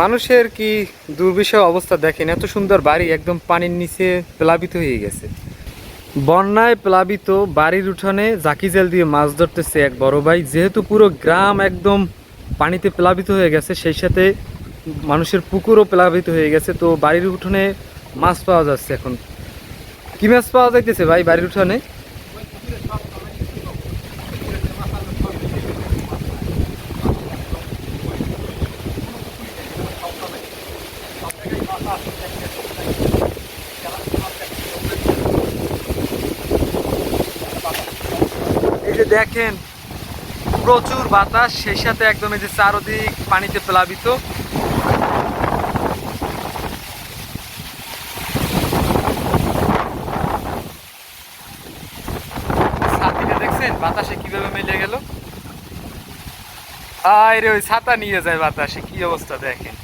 মানুষের কি দুর্বিষহ অবস্থা দেখেন? এত সুন্দর বাড়ি, একদম পানির নিচে প্লাবিত হয়ে গেছে। বন্যায় প্লাবিত বাড়ির উঠোনে জাকি জাল দিয়ে মাছ ধরতেছে এক বড় ভাই। যেহেতু পুরো গ্রাম একদম পানিতে প্লাবিত হয়ে গেছে, সেই সাথে মানুষের পুকুরও প্লাবিত হয়ে গেছে। তো বাড়ির উঠোনে মাছ পাওয়া যাচ্ছে এখন। কি মাছ পাওয়া যাইতেছে ভাই বাড়ির উঠোনে? এই যে দেখেন, প্রচুর বাতাস, সেই সাথে একদম এই যে চারদিক পানিতে প্লাবিত। দেখছেন? বাতাসে কীভাবে মিলে গেল? আয় রে ওই ছাতা নিয়ে যায় বাতাসে, কি অবস্থা দেখেন?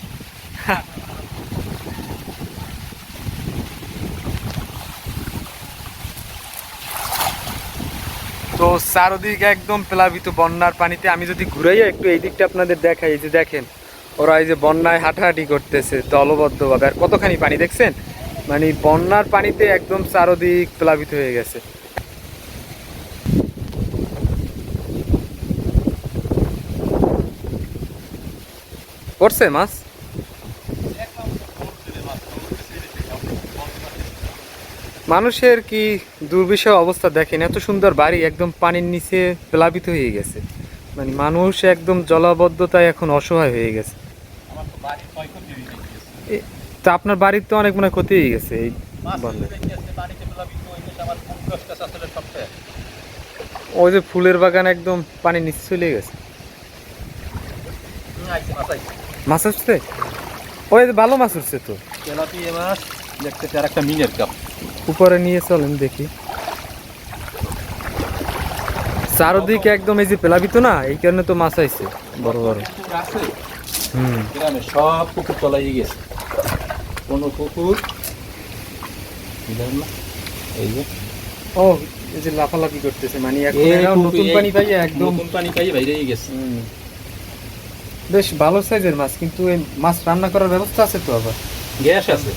তো চারদিকে একদম প্লাবিত বন্যার পানিতে। আমি যদি ঘুরাইয়া একটু এই দিকটা আপনাদের দেখাই যে দেখেন, ওরা এই যে বন্যায় হাঁটাহাঁটি করতেছে, দলবদ্ধভাবে। আর কতখানি পানি দেখছেন? মানে বন্যার পানিতে একদম চারদিক প্লাবিত হয়ে গেছে। করছে মাছ? মানুষের কি দুর্বিষহ অবস্থা দেখেন এত সুন্দর বাড়ি একদম পানির নিচে প্লাবিত হয়ে গেছে। মানে মানুষ একদম জলাবদ্ধতায় এখন অসহায় হয়ে গেছে। তো আপনার বাড়ির তো অনেক মনে ক্ষতি হয়ে গেছে এই। ওই যে ফুলের বাগান একদম পানির নিচে চলে গেছে। মাছ উঠছে ওই যে ভালো মাছ উঠছে তো। মাছ, দেখতেছি আর একটা মিনের কাপ। উপরে নিয়ে চলেন দেখি। চারদিকে একদম এই যে প্লাবিত না এই কারণে তো মাছ আইছে বড় বড়। পুকুর আছে, হুম। গ্রামে সব পুকুর গেছে। কোনো পুকুর এই যে। ও এই যে লাফালাফি করতেছে মানে এখন নতুন পানি পাইয়ে একদম নতুন পানি বাইরে গেছে। বেশ ভালো সাইজের মাছ কিন্তু এই মাছ রান্না করার ব্যবস্থা আছে তো আবার? গ্যাস আছে।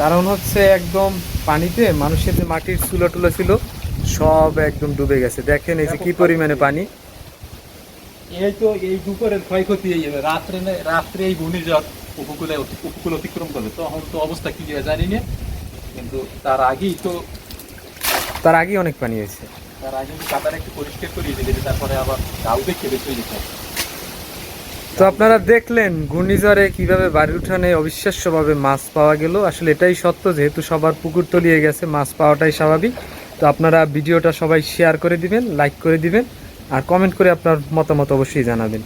কারণ হচ্ছে একদম পানিতে মানুষের যে মাটির চুলো টুলো ছিল সব একদম ডুবে গেছে দেখেন এই যে কি পরিমাণে পানি এই তো এই দুপুরের ক্ষয়ক্ষতি এই। রাত্রে রাত্রে এই ঘূর্ণিঝড় উপকূলে উপকূল অতিক্রম করবে তখন তো অবস্থা কি জানি না কিন্তু তার আগেই তো তার আগে অনেক পানি হয়েছে তার আগে আমি কাতার একটু পরিষ্কার করিয়ে দিলে তারপরে আবার গাউ দেখে বের হয়ে যেতে হবে। তো আপনারা দেখলেন ঘূর্ণিঝড়ে কীভাবে বাড়ির উঠানে অবিশ্বাস্যভাবে মাছ পাওয়া গেল। আসলে এটাই সত্য, যেহেতু সবার পুকুর তলিয়ে গেছে, মাছ পাওয়াটাই স্বাভাবিক। তো আপনারা ভিডিওটা সবাই শেয়ার করে দিবেন লাইক করে দিবেন, আর কমেন্ট করে আপনার মতামত অবশ্যই জানাবেন।